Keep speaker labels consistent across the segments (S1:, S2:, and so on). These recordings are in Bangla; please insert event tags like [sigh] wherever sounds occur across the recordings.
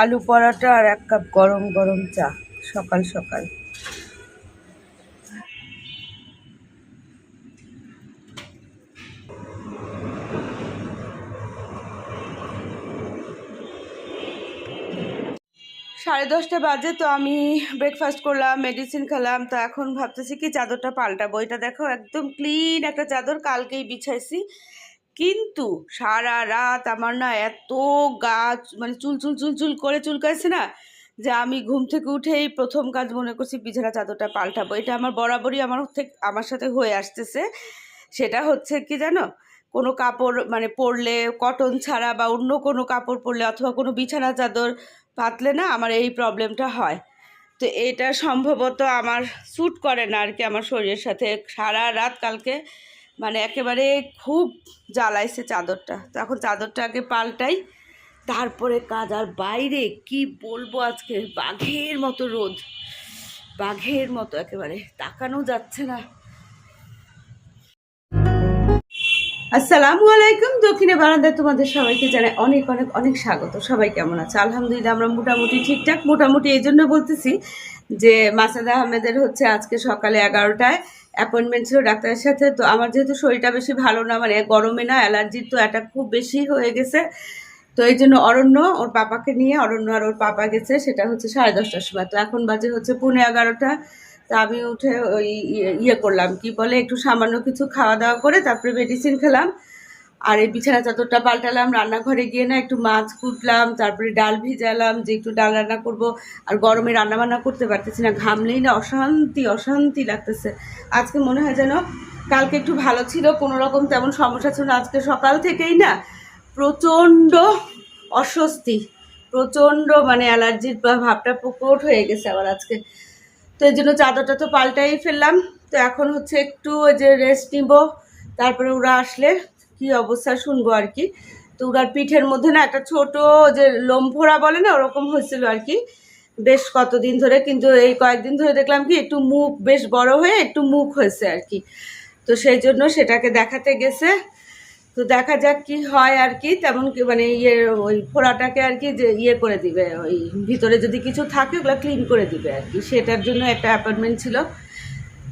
S1: আলু পরোটা আর এক কাপ গরম গরম চা, সকাল সকাল। সাড়ে দশটা বাজে তো আমি ব্রেকফাস্ট করলাম মেডিসিন খেলাম, তো এখন ভাবতেছি কি চাদরটা পাল্টাবো। এটা দেখো, একদম ক্লিন একটা চাদর, কালকেই বিছাইছি। কিন্তু সারা রাত আমার না এত গাছ মানে চুল চুল চুল চুল করে চুলকাইছে না যে আমি ঘুম থেকে উঠেই প্রথম কাজ মনে করছি বিছানা চাদরটা পাল্টাবো। এটা আমার বরাবরই আমার থেকে আমার সাথে হয়ে আসতেছে। সেটা হচ্ছে কি জানো? কোনো কাপড় মানে পরলে কটন ছাড়া বা অন্য কোনো কাপড় পরলে অথবা কোনো বিছানা চাদর পাতলে না আমার এই প্রবলেমটা হয়। তো এটা সম্ভবত আমার স্যুট করে না আর কি আমার শরীরের সাথে। সারা রাত কালকে মানে একেবারে খুব জ্বালাইছে চাদরটা। তো এখন চাদরটা আগে পাল্টাই, তারপরে কাজ আর বাইরে, কি বলব আজকে? বাঘের মতো রোদ। বাঘের মতো একেবারে, তাকানো যাচ্ছে না। আসসালামু আলাইকুম, দক্ষিণে বারান্দায় তোমাদের সবাইকে জানাই অনেক অনেক অনেক স্বাগত। সবাই কেমন আছে? আলহামদুলিল্লাহ, আমরা মোটামুটি ঠিকঠাক। মোটামুটি এই জন্য বলতেছি যে মাসাদা আহমেদের হচ্ছে আজকে সকালে এগারোটায় অ্যাপয়েন্টমেন্ট ছিল ডাক্তারের সাথে, তো আমার যেহেতু শরীরটা বেশি ভালো না মানে গরমে না, অ্যালার্জির তো এটা খুব বেশি হয়ে গেছে। তো এই জন্য অরণ্য, ওর পাপাকে নিয়ে অরণ্য আর ওর পাপা গেছে, সেটা হচ্ছে সাড়ে দশটার সময়। তো এখন বাজে হচ্ছে পৌনে এগারোটা, তা আমি উঠে ওই ইয়ে- ইয়ে করলাম, কি বলে একটু সামান্য কিছু খাওয়া দাওয়া করে তারপরে মেডিসিন খেলাম। আর এই বিছানা চাদরটা পাল্টালাম, রান্নাঘরে গিয়ে না একটু মাছ কুটলাম, তারপরে ডাল ভিজালাম, যে একটু ডাল রান্না করব। আর গরমে রান্না বান্না করতে পারতেছি না, ঘামলেই না অশান্তি অশান্তি লাগতেছে। আজকে মনে হয় যেন কালকে একটু ভালো ছিল, কোনো রকম তেমন সমস্যা ছিল আজকে সকাল থেকেই না প্রচণ্ড অস্বস্তি, প্রচণ্ড মানে অ্যালার্জির ভাবটা প্রকট হয়ে গেছে আবার আজকে। তো এই জন্য চাদরটা তো পাল্টাই ফেললাম। তো এখন হচ্ছে একটু ওই যে রেস্ট নিব, তারপরে ওরা আসলে কি অবস্থা শুনব আর কি। তো ওরার পিঠের মধ্যে না একটা ছোট যে লোমফোড়া বলে না, ওরকম হয়েছিল আর কি। বেশ কতদিন ধরে, কিন্তু এই কয়েকদিন ধরে দেখলাম কি একটু মুখ বেশ বড় হয়ে একটু মুখ হয়েছে আর কি। তো সেই জন্য সেটাকে দেখাতে গেছে। তো দেখা যাক কি হয় আর কি, তেমন কি মানে ইয়ে ওই ফোড়াটাকে আর কি যে ইয়ে করে দিবে, ওই ভিতরে যদি কিছু থাকে ওগুলো ক্লিন করে দিবে আর কি। সেটার জন্য একটা অ্যাপয়েন্টমেন্ট ছিল।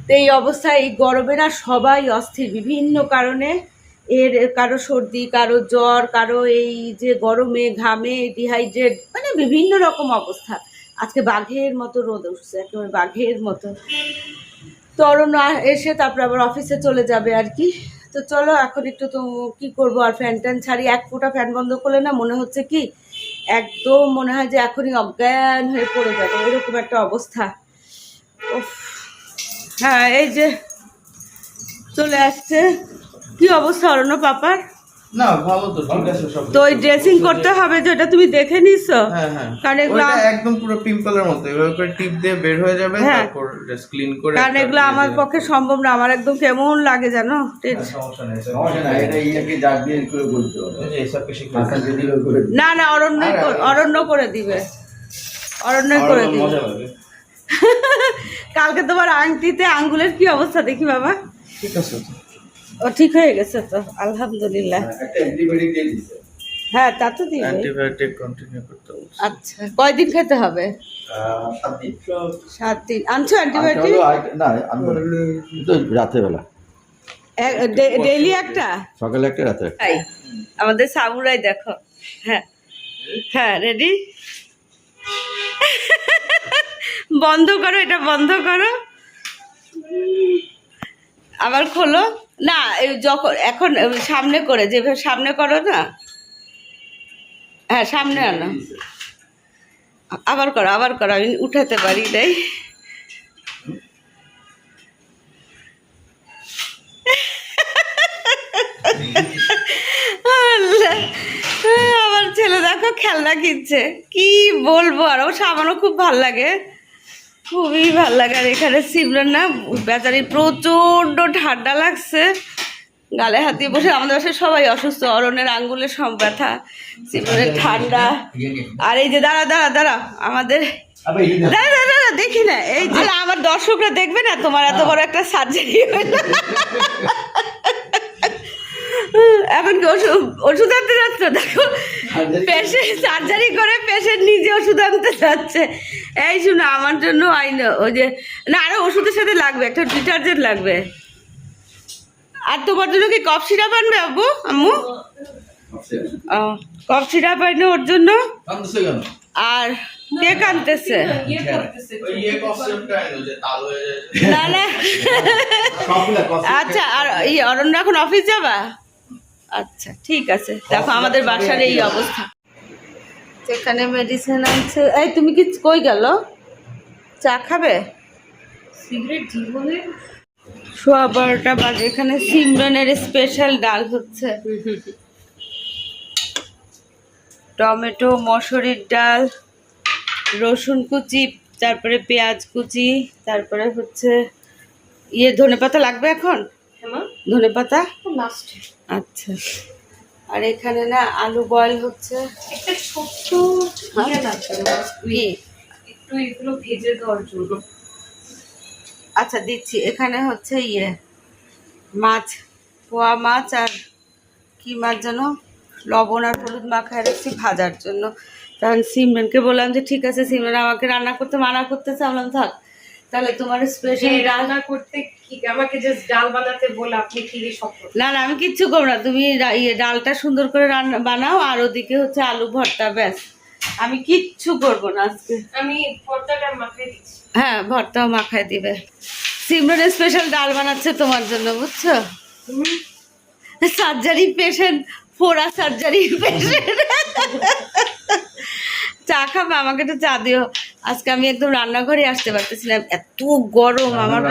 S1: তো এই অবস্থায় এই গরমে না সবাই অস্থির, বিভিন্ন কারণে এর কারও সর্দি, কারও জ্বর, কারও এই যে গরমে, ঘামে ডিহাইড্রেট মানে বিভিন্ন রকম অবস্থা। আজকে বাঘের মতো রোদ উঠছে, একেবারে বাঘের মতো। তো অরণ্য এসে তারপরে আবার অফিসে চলে যাবে আর কি। তো চলো, এখন একটু তো কী করব, আর ফ্যান ট্যান ছাড়ি, এক ফোঁটা ফ্যান বন্ধ করলে না মনে হচ্ছে কি, একদম মনে হয় যে এখনই অজ্ঞান হয়ে পড়ে যাবে। এরকম একটা অবস্থা। হ্যাঁ এই যে চলে আসছে। কি অবস্থা অরণ্য পাপার?
S2: না ভালো তো ঠিক আছে সব
S1: তো ওই ড্রেসিং করতে হবে যে ওটা তুমি দেখে নিছো?
S2: হ্যাঁ হ্যাঁ।
S1: কারণ এগুলো
S2: একদম পুরো পিম্পলের মতো এভাবে করে টিপ দিয়ে বের হয়ে যাবে। তারপর জাস্ট ক্লিন করে
S1: কারণ এগুলো আমার পক্ষে সম্ভব না আমার একদম কেমন লাগে জানো?
S3: এটা দিবে।
S1: না না কর-
S2: আরে।
S1: অরণ্য করে দিবে।
S2: অরণ্য
S1: করে দিবে। [laughs] কালকে তোমার আংটিতে আঙ্গুলের কি অবস্থা দেখি বাবা।
S2: ঠিক আছে।
S1: ও ঠিক হয়ে গেছে তো আলহামদুলিল্লাহ।
S3: দিছে।
S1: হ্যাঁ তা তো দিবে
S2: অ্যান্টিবায়োটিক কন্টিনিউ করতে হবে।
S1: আচ্ছা কয়দিন খেতে হবে?
S3: সাত দিন।
S1: আনছো অ্যান্টিবায়োটিক
S3: না, আনব না। কিন্তু রাতের বেলা
S1: ডেইলি একটা?
S3: সকালে একটা রাতে একটা।
S1: তাই? আমাদের সামুরাই দেখো। হ্যাঁ। হ্যাঁ রেডি বন্ধ করো এটা বন্ধ করো। আবার খোলো। না যখন, এখন সামনে করে যেভাবে সামনে করো না? হ্যাঁ সামনে আনো। আবার করো আবার করো, আমি উঠাতে পারি তাই। আমার ছেলে দেখো, খেলনা কিনছে। কি বলব আর ও সামানো খুব ভালো লাগে। খুবই ভালো লাগে। আর এখানে সিমরান না বেচারি প্রচণ্ড ঠান্ডা লাগছে। গালে হাত দিয়ে বসে আমাদের বাসায় সবাই অসুস্থ অরণের আঙ্গুলের সব ব্যথা সিমরানের ঠান্ডা। আর এই যে দাঁড়া দাঁড়া দাঁড়া আমাদের দাঁড়া। দাঁড়া দেখি না এই যে আমার দর্শকরা দেখবে না তোমার এত বড় একটা সার্জারি হলো এখন কি ওষুধ ওষুধ আনতে যাচ্ছ? দেখো পেশেন্ট সার্জারি করে পেশেন্ট নিজে ওষুধ আনতে যাচ্ছে। এই শুনো আমার জন্য আইনো ওই যে না আরও ওষুধের সাথে লাগবে একটা ডিটারজেন্ট লাগবে। আর তোমার জন্য কি কফ সিরাপ আনবে আব্বু আম্মু? ও, কফ সিরাপ আইনো ওর জন্য? আর
S2: ইয়ে হয়ে যায়
S1: না। না আচ্ছা আর এই অরণ্য এখন অফিস যাবা? আচ্ছা ঠিক আছে। দেখো আমাদের বাসার এই অবস্থা। এখানে মেডিসিন আনছে এই তুমি কি কই গেল? চা খাবে?
S4: সিগারেট জীবনে?
S1: সোয়া বারোটা বাজে এখানে সিমরনের স্পেশাল ডাল হচ্ছে। টমেটো মসুরির ডাল রসুন কুচি তারপরে পেঁয়াজ কুচি তারপরে হচ্ছে ইয়ে ধনেপাতা লাগবে এখন? ধনেপাতা
S4: লাস্টে
S1: আচ্ছা। আর এখানে না আলু বয়েল হচ্ছে।
S4: একটা ছোট্ট লাগবে
S1: কি?
S4: একটু এগুলো ভেজে দেওয়ার জন্য।
S1: আচ্ছা দিচ্ছি। এখানে হচ্ছে ইয়ে মাছ পোয়া মাছ আর কি মাছ যেন? লবণ আর হলুদ মাখায় রাখছি ভাজার জন্য। তখন সিমরানকে বললাম যে ঠিক আছে সিমরান আমাকে রান্না করতে মানা করতেছে। আমি বললাম থাক তাহলে তোমার স্পেশাল
S4: রান্না করতে কি? আমাকে জাস্ট ডাল বানাতে বলে আপনি কি সব
S1: না না আমি কিচ্ছু করব না। তুমি ইয়ে ডালটা সুন্দর করে রান্না বানাও আর ওদিকে হচ্ছে আলু ভর্তা ব্যাস। আমি কিচ্ছু করব না আজকে।
S4: আমি পর্দাটা মাথায় দিচ্ছি।
S1: হ্যাঁ ভর্তাও মাখায় দিবে। সিমরন স্পেশাল ডাল বানাচ্ছে তোমার জন্য বুঝছ? সার্জারি পেশেন্ট ফোড়া সার্জারি পেশেন্ট। চা খাবে আমাকে তো চা দিও। আজকে আমি একদম রান্নাঘরে আসতে পারতেছিলাম এত গরম আমার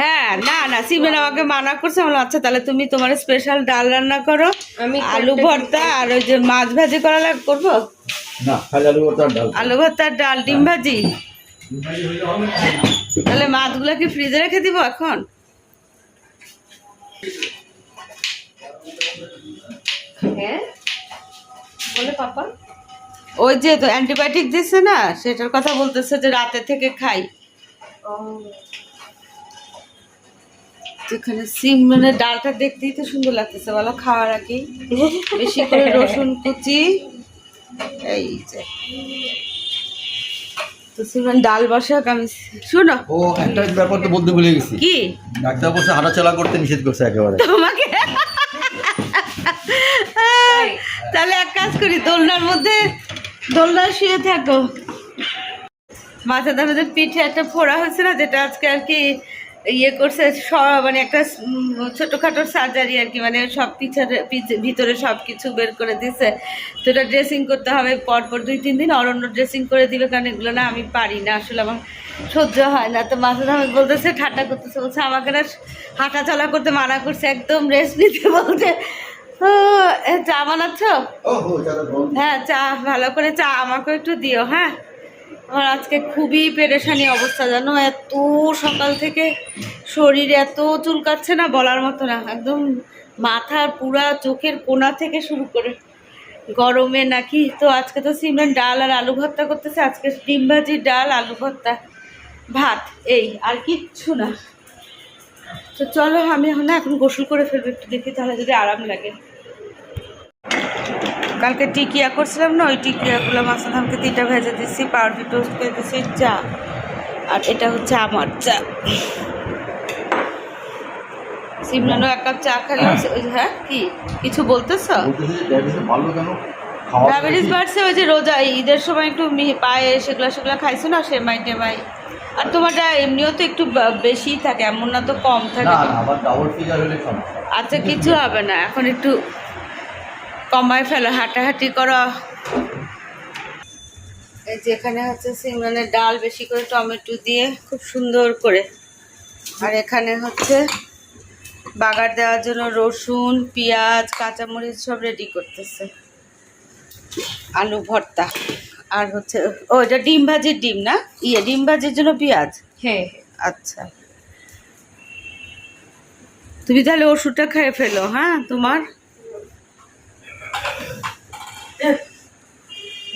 S1: হ্যাঁ না না সিমেন আমাকে মানা করছে আমি বললাম, আচ্ছা তাহলে তুমি তোমার স্পেশাল ডাল রান্না করো
S4: আমি
S1: আলু ভর্তা আর ওই যে মাছ ভাজি করা লাগ করব?
S3: আলু ভর্তা ডাল।
S1: আলু ভর্তা আর ডাল ডিম ভাজি? তাহলে মাছগুলো কি ফ্রিজে রেখে দিব এখন?
S4: হ্যাঁ? বলে পাপা।
S1: ওই যে তো অ্যান্টিবায়োটিক দিচ্ছে না সেটার কথা বলতেছে যে রাতে থেকে খাই।
S4: ও।
S1: যেখানে সিম মানে ডালটা দেখতেই তো সুন্দর লাগতেছে বলো খাওয়ার আগে বেশি করে রসুন কুচি। এই যে। তো সিমরান ডাল বসাক আমি শুনো।
S3: ও একটা ব্যাপার তো বলতে ভুলে গেছি।
S1: কি?
S3: ডাক্তার বলছে হাঁটাচলা করতে নিষেধ করছে একেবারে।
S1: তোমাকে? তাহলে এক কাজ করি দোলনার মধ্যে দোলনায় শুয়ে থাকো। মাথা দামেদের পিঠে একটা ফোড়া না, যেটা আজকে আর কি ইয়ে করছে মানে একটা ছোটখাটো সার্জারি আর কি মানে সব পিছের পিছে- ভিতরে সব কিছু বের করে দিছে। তো এটা ড্রেসিং করতে হবে, পরপর দুই, তিন দিন অরণ্য ড্রেসিং করে দিবে, কারণ এগুলো না আমি পারি না, আসলে আমার সহ্য হয় না। তো মাথা দামে বলতেছে ঠাট্টা করতেছে, বলছে, আমাকে না হাঁটা চলা করতে মানা করছে, একদম রেস্ট নিতে বলছে। চা বানাচ্ছ? হ্যাঁ চা ভালো করে চা আমাকে একটু দিও হ্যাঁ? আমার আজকে খুবই পেরেশানি অবস্থা জানো? এত সকাল থেকে শরীর এত চুলকাচ্ছে না বলার মতো না একদম মাথার পুরা চোখের কোনা থেকে শুরু করে গরমে নাকি। তো আজকে তো সিমেন্ট ডাল আর আলু ভর্তা করতেছে আজকে ডিম ভাজি ডাল আলু ভর্তা ভাত এই আর কিচ্ছু না। তো চলো আমি এখন না এখন গোসল করে ফেলব একটু দেখি তাহলে যদি আরাম লাগে। কালকে টিকিয়া করছিলাম না ওই টিকিয়াগুলো মাছের ধামকে তিনটা ভেজে দিচ্ছি পাউরুটি টোস্ট করে দিচ্ছি চা। আর এটা হচ্ছে আমার চা। সিমরানও এক কাপ চা খালি হ্যাঁ। কি? কিছু বলতেছ?
S3: ডায়াবেটিস
S1: বাড়ছে ওই যে রোজা ঈদের সময় একটু মি- পায়ে সেগুলো সেগুলো খাইছো না সেমাই টেমাই? আর তোমারটা এমনিও তো একটু বা- বেশিই থাকে এমন না তো কম থাকে। আচ্ছা কিছু হবে না এখন একটু কমায় ফেলো হাঁটাহাঁটি করো। এই যে এখানে হচ্ছে সিমরানের ডাল বেশি করে টমেটো দিয়ে খুব সুন্দর করে। আর এখানে হচ্ছে বাগার দেওয়ার জন্য রসুন পেঁয়াজ কাঁচামরিচ সব রেডি করতেছে। আলু ভর্তা। আর হচ্ছে ও এটা ডিম ভাজির ডিম না? ইয়ে ডিম ভাজির জন্য পেঁয়াজ?
S4: হ্যাঁ।
S1: আচ্ছা। তুমি তাহলে ওষুধটা খেয়ে ফেলো হ্যাঁ তোমার?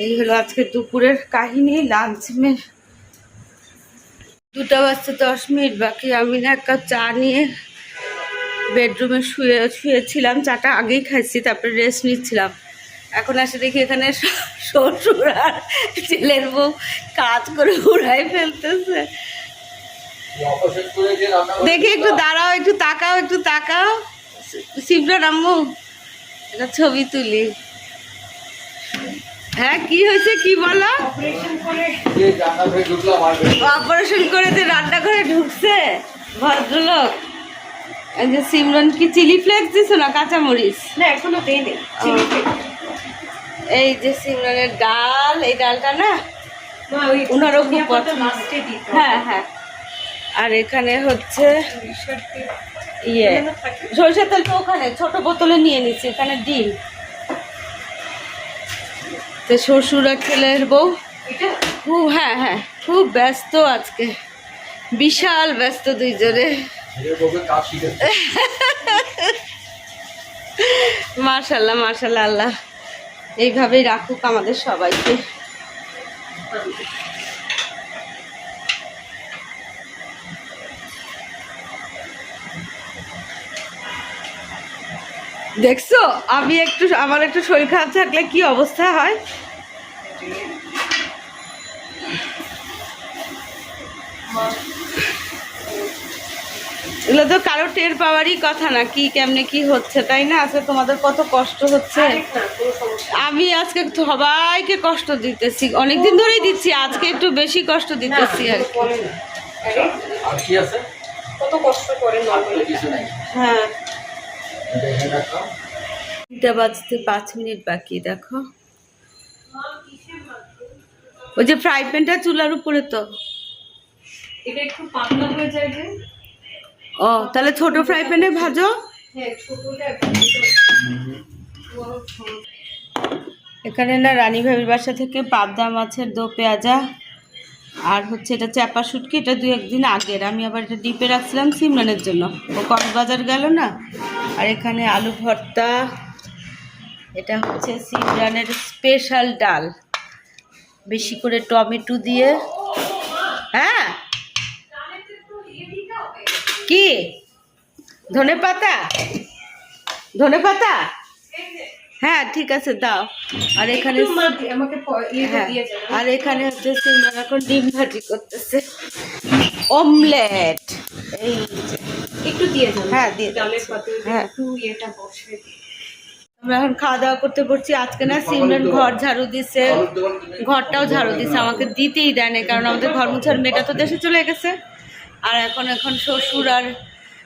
S1: এই হলো আজকে দুপুরের কাহিনী লাঞ্চ মে দুটা বাজতে দশ মিনিট বাকি। আমি না এক কাপ চা নিয়ে বেডরুমে শুয়ে, শুয়েছিলাম। চাটা আগেই খাইছি, তারপরে রেস্ট নিচ্ছিলাম। এখন আসে দেখি এখানে শ্বশুর আর ছেলের বউ কাজ করে উড়াই ফেলতেছে। দেখি একটু দাঁড়াও, একটু তাকাও একটু তাকাও। শিবরান আম্মু একটা ছবি তুলি। হ্যাঁ কি হয়েছে? কি বলো?
S4: অপারেশন করে
S1: যে রান্নাঘরে ঢুকছে ভদ্রলোক। যে সিমরন কি চিলি ফ্লেক্স দিছো না কাঁচামরিচ?
S4: না এখনও দেয়নি
S1: এই যে সিমরনের ডাল এই ডালটা না? ওনারও খুব পছন্দ। হ্যাঁ হ্যাঁ। আর এখানে হচ্ছে
S4: সরিষার তেল।
S1: ইয়ে। সরিষার তেল তো ওখানে ছোট বোতলে নিয়ে নিচ্ছি এখানে ডিম। তো শ্বশুর ছেলের বউ? খুব হ্যাঁ হ্যাঁ খুব ব্যস্ত আজকে। বিশাল ব্যস্ত দুইজনে। মার্শাল্লাহ মার্শাল্লাহ আল্লাহ। এইভাবেই রাখুক আমাদের সবাইকে। দেখছ? আমি একটু আমার একটু শরীর খারাপ থাকলে কি অবস্থা হয়? এগুলো তো কারও টের পাওয়ারই কথা না কি কেমনে কি হচ্ছে তাই না? আজকে তোমাদের কত কষ্ট হচ্ছে। আমি আজকে সবাইকে কষ্ট দিতেছি অনেকদিন ধরেই দিচ্ছি আজকে একটু বেশি কষ্ট দিতেছি আর কি।
S3: আছে?
S4: কত কষ্ট করে
S3: নাই।
S1: হ্যাঁ। তিনটা বাজতে পাঁচ মিনিট বাকি দেখো। ওই যে ফ্রাই প্যানটা চুলার উপরে তো।
S4: এটা একটু পাতলা হয়ে যায় যে।
S1: ও তাহলে ছোট ফ্রাই প্যানে ভাজো।
S4: হ্যাঁ সমস্যা।
S1: এখানে না রানী ভাবির বাসা থেকে পাবদা মাছের দো পেঁয়াজা আর হচ্ছে এটা চাপা শুটকি এটা দু একদিন আগের। আমি আবার এটা ডিপে রাখছিলাম সিমরানের জন্য। ও কক্সবাজার গেল না? আর এখানে আলু ভর্তা এটা হচ্ছে সিমরানের স্পেশাল ডাল। বেশি করে টমেটো দিয়ে। হ্যাঁ? কি? ধনে পাতা? ধনে পাতা? হ্যাঁ ঠিক আছে দাও। আর এখানে হ্যাঁ আর এখানে হচ্ছে সিমরান এখন ডিম ভাজি করতেছে। অমলেট। এই।
S4: একটু দিয়ে যাবে
S1: হ্যাঁ, দিয়ে।
S4: ডালের পাতে
S1: হ্যাঁ।
S4: একটু ইয়েটা বসে
S1: আমরা এখন খাওয়া দাওয়া করতে পড়ছি আজকে না সিমরান ঘর ঝাড়ু দিছে। ঘরটাও ঝাড়ু দিছে। আমাকে দিতেই দেয় না কারণ আমাদের ঘর মুছার মেয়েটা তো দেশে চলে গেছে। আর এখন এখন শ্বশুর আর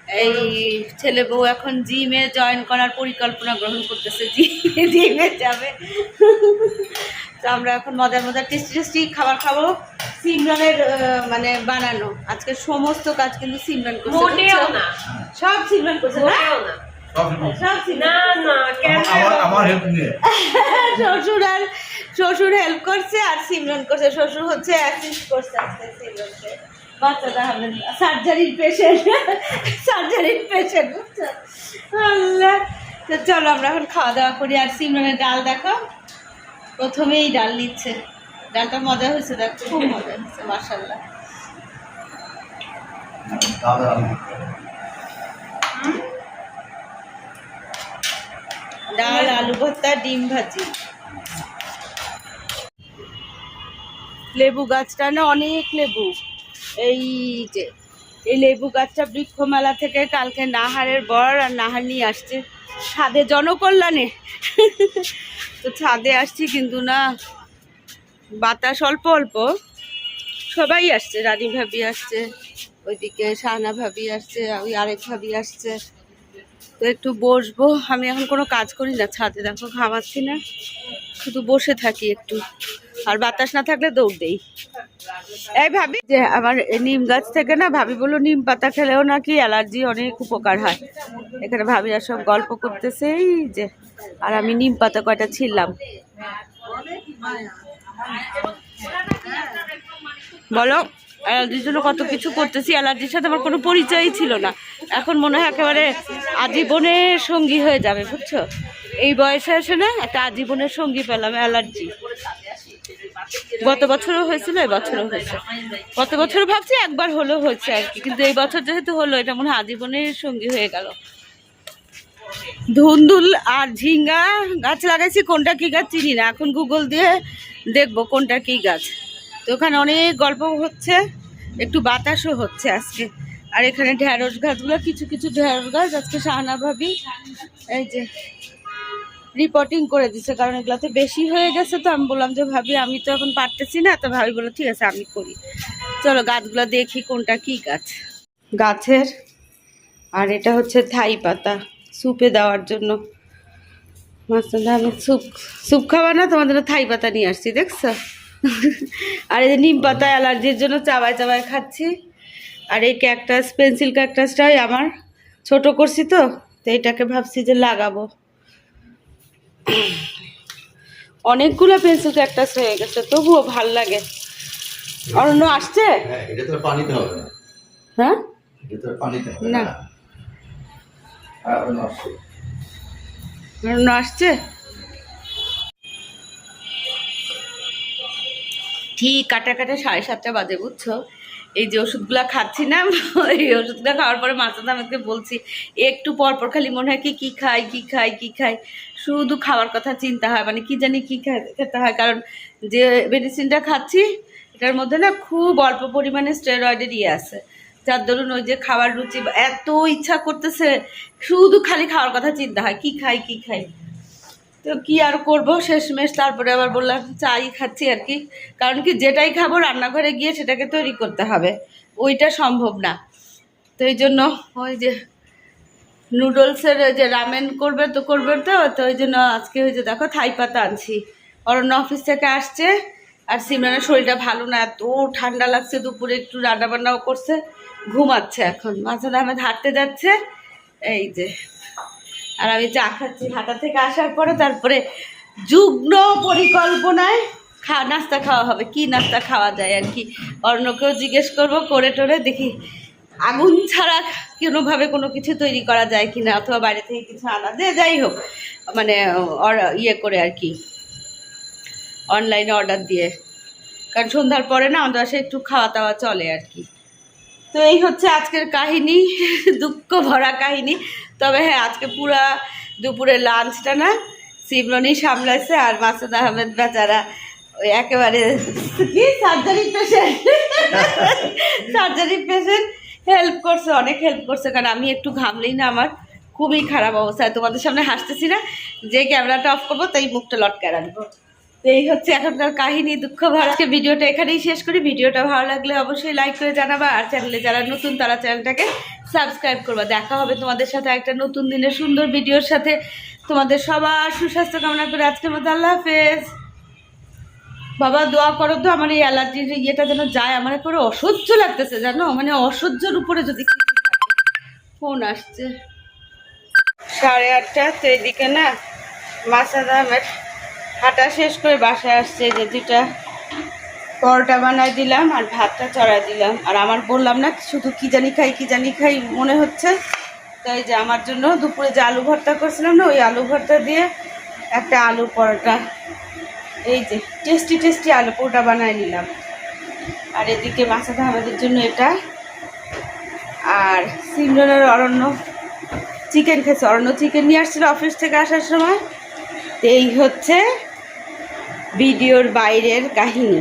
S1: এই ছেলে বউ এখন জিমে জয়েন করার পরিকল্পনা গ্রহণ করতেছে। জি- জিমে যাবে। তো আমরা এখন মজার মজার টেস্টি টেস্টি খাবার খাব। সিমরানের মানে বানানো। আজকে সমস্ত কাজ কিন্তু সিমরান করছে
S4: মোটেও না।
S1: সব সিমরান করছে না
S4: মোটেও না।
S1: সব
S4: না না কেন?
S3: আমার আমার হেল্প নিয়ে। [laughs]
S1: শ্বশুর আর শ্বশুর হেল্প করছে আর সিমরন করছে। শ্বশুর হচ্ছে অ্যাসিস্ট করছে আজকে সিমরনকে। বাচ্চাটা হবে সার্জারির পেশেন্ট সার্জারির পেশেন্ট বুঝছ? আল্লাহ। তো চলো আমরা এখন খাওয়া দাওয়া করি। আর সিমরনের ডাল দেখো। প্রথমেই ডাল নিচ্ছে। ডালটা মজা হয়েছে দেখো খুব মজা হয়েছে মার্শাল্লাহ ডাল আলু ভর্তা ডিম ভাজি। লেবু গাছটা না অনেক লেবু। এই যে এই লেবু গাছটা বৃক্ষ মেলা থেকে কালকে নাহারের বর আর নাহার নিয়ে আসছে। ছাদে জনকল্যাণে। তো ছাদে আসছি কিন্তু না বাতাস অল্প অল্প। সবাই আসছে, রানী ভাবি আসছে, ওইদিকে শাহানা ভাবি আসছে, ওই আরেক ভাবি আসছে। তো একটু বসবো, আমি এখন কোনো কাজ করি না, ছাদে দেখো ঘামাচ্ছি না। শুধু বসে থাকি একটু, আর বাতাস না থাকলে দৌড় দেই। এই ভাবি, যে আমার নিম গাছ থেকে না, ভাবি বলল, নিম পাতা খেলেও নাকি অ্যালার্জি অনেক উপকার হয়। এখানে ভাবিরা সব গল্প করতেছে, এই যে, আর আমি নিম পাতা কয়টা ছিললাম বলো, অ্যালার্জির জন্য কত কিছু করতেছি, অ্যালার্জির সাথে আমার কোনো পরিচয়ই ছিল না। এখন মনে হয় একেবারে আজীবনের সঙ্গী হয়ে যাবে, বুঝছ? এই বয়সে এসে না একটা আজীবনের সঙ্গী পেলাম, অ্যালার্জি। গত বছরও হয়েছিল, এই বছরও হয়েছে। গত বছর ভাবছি, একবার হলো হয়েছে আর কি। কিন্তু এই বছর যেহেতু হলো, এটা মনে হয় আজীবনের সঙ্গী হয়ে গেল। ধুন্দুল আর ঝিঙ্গা গাছ লাগাইছি, কোনটা কি গাছ চিনি না। এখন গুগল দিয়ে দেখব কোনটা কি গাছ। তো ওখানে অনেক গল্প হচ্ছে, একটু বাতাসও হচ্ছে আজকে। আর এখানে ঢ্যাঁড়স গাছগুলো, কিছু কিছু ঢ্যাঁড়স গাছ, আজকে শাহানা ভাবি এই যে রিপোর্টিং করে দিচ্ছে কারণ এগুলাতে বেশি হয়ে গেছে তো, আমি বললাম যে ভাবি, আমি তো এখন পারতেছি না, তো ভাবি বলল, ঠিক আছে, আমি করি। চলো গাছগুলো দেখি কোনটা কি গাছ। গাছের, আর এটা হচ্ছে থাই পাতা। স্যুপে দেওয়ার জন্য। মাছটা আমি স্যুপ স্যুপ খাওয়া না তোমাদের থাই পাতা নিয়ে আসছি দেখছ? আর এই যে নিম পাতা অ্যালার্জির জন্য চাবায় চাবায় খাচ্ছি। আর এই ক্যাকটাস পেন্সিল ক্যাকটাসটাই আমার। ছোট করছি তো তো এটাকে ভাবছি যে লাগাবো। অনেকগুলো পেন্সিল ক্যাকটাস হয়ে গেছে তবুও ভালো লাগে। অরণ্য আসছে?
S3: হ্যাঁ এটা তো আর পানিতে হবে না
S1: হ্যাঁ
S3: এটা তো আর পানিতে হবে
S1: না।
S3: না আর নষ্ট
S1: অরণ্য আসছে। ঠিক কাটা কাটা সাড়ে সাতটা বাজে, বুঝছ? এই যে ওষুধগুলো খাচ্ছি না, এই ওষুধগুলো খাওয়ার পরে মাথাটা আমাকে বলছি, একটু পর পর খালি মনে হয় কি, কী খাই, কি খাই কি খাই। শুধু খাওয়ার কথা চিন্তা হয় মানে কি জানি কি খেতে হয়। কারণ যে মেডিসিনটা খাচ্ছি, এটার মধ্যে না খুব অল্প পরিমাণে স্টেরয়েডের ইয়ে আছে। যার দরুন ওই যে খাওয়ার রুচি এত ইচ্ছা করতেছে, শুধু খালি খাওয়ার কথা চিন্তা হয়, কি খাই কি খাই। তো কি আর করব? শেষমেশ তারপরে আবার বললাম, চাই খাচ্ছি আর কি। কারণ কি যেটাই খাব, রান্নাঘরে গিয়ে সেটাকে তৈরি করতে হবে। ওইটা সম্ভব না। তো এই জন্য ওই যে নুডলসের যে রামেন করবে তো করবে তো তো ওই জন্য আজকে ওই যে দেখো থাই পাতা আনছি। অরণ্য অফিস থেকে আসছে, আর সিমরানের শরীরটা ভালো না, এত ঠান্ডা লাগছে, দুপুরে একটু রান্না বান্নাও করছে। ঘুমাচ্ছে এখন। মাঝে আহমেদ হাঁটতে যাচ্ছে। এই যে, আর আমি চা খাচ্ছি হাঁটা থেকে আসার পরে, তারপরে যুগ্ন পরিকল্পনায় খা, নাস্তা খাওয়া হবে। কি নাস্তা খাওয়া যায় আর কি? অন্যকেও জিজ্ঞেস করব, করে টোরে দেখি আগুন ছাড়া কোনোভাবে কোনো কিছু তৈরি করা যায় কি না অথবা বাইরে থেকে কিছু আনা যায়। যাই হোক মানে ইয়ে করে আর কি, অনলাইনে অর্ডার দিয়ে। কারণ সন্ধ্যার পরে না, আমাদের বাসায় একটু খাওয়া দাওয়া চলে আর কি। তো এই হচ্ছে আজকের কাহিনী, দুঃখ ভরা কাহিনী। তবে হ্যাঁ আজকে পুরা দুপুরে লাঞ্চটা না শিবরনি সামলাইছে আর মাসুদ আহমেদ বেচারা ওই একেবারে কি surgery patient surgery patient help করছে, অনেক হেল্প করছে। কারণ আমি একটু ঘামলেই না আমার, খুবই খারাপ অবস্থা। তোমাদের সামনে হাসতেছি না, যে ক্যামেরাটা অফ করব, তাই মুখটা লটকে রাখব। এই হচ্ছে এখনকার কাহিনী, দুঃখ ভরা। আজকে ভিডিওটা এখানেই শেষ করি। ভিডিওটা ভালো লাগলে অবশ্যই লাইক করে জানাবা। আর চ্যানেলে যারা নতুন, তারা চ্যানেলটাকে সাবস্ক্রাইব করবা। দেখা হবে তোমাদের সাথে একটা নতুন দিনের সুন্দর ভিডিওর সাথে। তোমাদের সবার সুস্বাস্থ্য কামনা করে আজকের মতো আল্লাহ হাফেজ। বাবা, দোয়া করো তো আমার এই অ্যালার্জির ইয়েটা যেন যায়। আমার করে অসহ্য লাগতেছে, জানো? মানে অসহ্যর উপরে যদি ফোন আসছে। সাড়ে আটটা, তো এদিকে না মাসাদ আহমেদ হাঁটা শেষ করে বাসায় আসছে যে দুটা পরোটা বানাই দিলাম আর ভাতটা চড়াই দিলাম। আর আমার বললাম না, শুধু কি জানি খাই, কি জানি খাই মনে হচ্ছে। তাই যে আমার জন্য দুপুরে যে আলু ভর্তা করছিলাম না, ওই আলু ভর্তা দিয়ে একটা আলু পরোটা। এই যে টেস্টি টেস্টি আলু পরোটা বানাই নিলাম। আর এদিকে মাসাদ আহমেদের জন্য এটা। আর সিমরনের অরণ্য, চিকেন খেয়েছে। অরণ্য চিকেন নিয়ে আসছিল অফিস থেকে আসার সময়। এই হচ্ছে ভিডিওর বাইরের কাহিনী।